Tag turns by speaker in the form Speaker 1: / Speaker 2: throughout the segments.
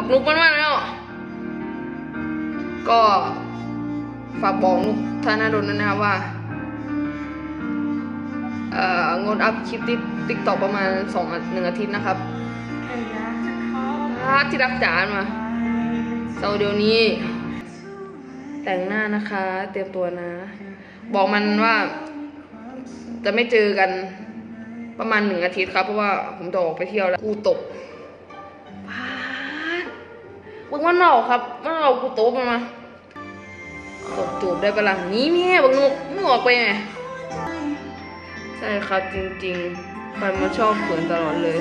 Speaker 1: บักนุกมันมาแล้วก็ฝากบอกนุกธนาดลด้วยนะครับว่า เอ่องดอัพคลิปติ๊กติ๊กตอกประมาณสองหนึ่งอาทิตย์นะครับพาร์ทที่รักจานมาเสาร์เดี๋ยวนี้ แต่งหน้านะคะ เตรียมตัวนะ บอกมันว่า จะไม่เจอกันประมาณหนึ่งอาทิตย์ครับ เพราะว่าผมจะออกไปเที่ยวแล้ว กูตกพาร์ท มึงมันเมาครับมันเอากูโตมันมาตกจูบได้ปะล่ะนี้แม่บังนุกมึงออกไปไงใช่ครับจริงๆไปมันชอบเขินตลอดเลย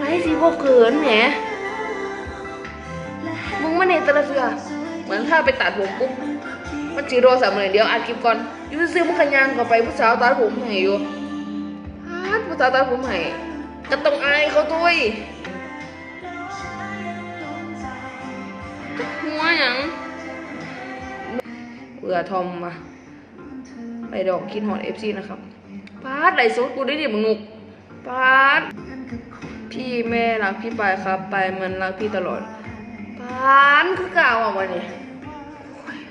Speaker 1: ไอ้สิพวกเขินแหมมึงมาเนตะละเสือเหมือนถ้าไปตัดผมปุ๊บมันจีโรสามเลยเดี๋ยวอัดคลิปก่อนยูซื้อมึงขยันเข้าไปผู้สาวตัดผมให้อยู่ฮัดผู้สาวตัดผมให้ก็ต้องอายเขาด้วย ยังเบื่อทอมว่ะไปดอกคิดฮอตเอฟซีนะครับปาดไหลซุดกูได้ดิมึงนุกปาดพี่แม่รักพี่ไปายครับ ไปมันรักพี่ตลอดปานคือกล่าวออกมาเนี่ย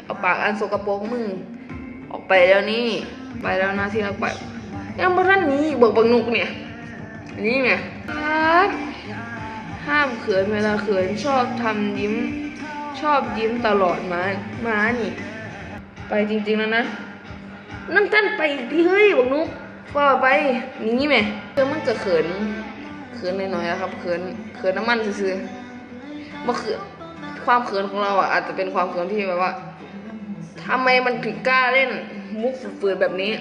Speaker 1: เอาปากอันสกปรกมึง ออกไปแล้วนี่ ไปแล้วนะที่รักไปยังบ่ทันนี้เบิกบังนุกเนี่ย นี่ไงปาดห้ามเขินเวลาเขินชอบทำยิ้ม ชอบยิ้มตลอดมามานี่ ไปจริง ๆ แล้วนะนั่นท่านไปอีกทีเฮ้ยบอกนุ๊กว่าไปนี้แม่เพื่อมันจะเขินเขินหน่อยๆนะครับเขินเขินน้ำมันซื่อๆมาเขินความเขินของเราอะอาจจะเป็นความเขินที่แบบว่าทำไมมันถึงกล้าเล่นมุกฝืนๆแบบนี้